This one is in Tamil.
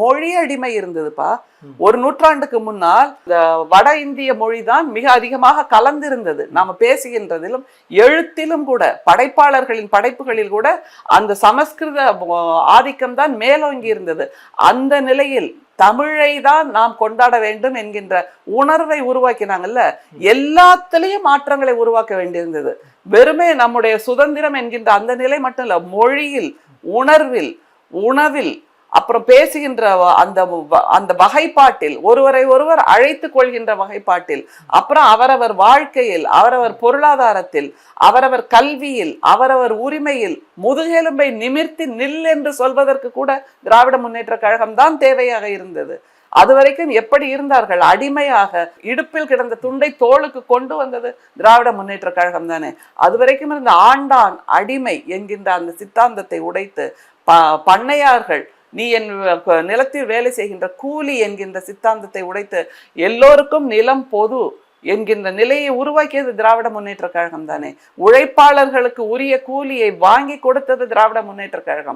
மொழி அடிமை இருந்ததுப்பா. ஒரு நூற்றாண்டுக்கு முன்னால் இந்த வட இந்திய மொழி தான் மிக அதிகமாக கலந்திருந்தது. நாம பேசுகின்றதிலும் எழுத்திலும் கூட படைப்பாளர்களின் படைப்புகளில் கூட அந்த சமஸ்கிருத ஆதிக்கம் தான் மேலோங்கி இருந்தது அந்த நிலையில் தமிழை தான் நாம் கொண்டாட வேண்டும் என்கின்ற உணர்வை உருவாக்கினாங்கல்ல. எல்லாத்துலயும் மாற்றங்களை உருவாக்க வேண்டியிருந்தது. வெறுமே நம்முடைய சுதந்திரம் என்கின்ற அந்த நிலை மட்டும் இல்ல மொழியில் உணர்வில் உணவில் அப்புறம் பேசுகின்ற அந்த அந்த வகைப்பாட்டில் ஒருவரை ஒருவர் அழைத்து கொள்கின்ற வகைப்பாட்டில் அப்புறம் அவரவர் வாழ்க்கையில் அவரவர் பொருளாதாரத்தில் அவரவர் கல்வியில் அவரவர் உரிமையில் முதுகெலும்பை நிமிர்த்தி நில் என்று சொல்வதற்கு கூட திராவிட முன்னேற்ற கழகம் தான் தேவையாக இருந்தது. அது வரைக்கும் எப்படி இருந்தார்கள்? அடிமையாக இடுப்பில் கிடந்த துண்டை தோளுக்கு கொண்டு வந்தது திராவிட முன்னேற்ற கழகம் தானே. அது வரைக்கும் இருந்த ஆண்டான் அடிமை என்கின்ற அந்த சித்தாந்தத்தை உடைத்து ப பண்ணையார்கள் நீ என் நிலத்தில் வேலை செய்கின்ற கூலி என்கின்ற சித்தாந்தத்தை உடைத்து எல்லோருக்கும் நிலம் பொது என்கின்ற நிலையை உருவாக்கியது திராவிட முன்னேற்ற கழகம் தானே உழைப்பாளர்களுக்கு உரிய கூலியை வாங்கி கொடுத்தது திராவிட முன்னேற்ற கழகம்.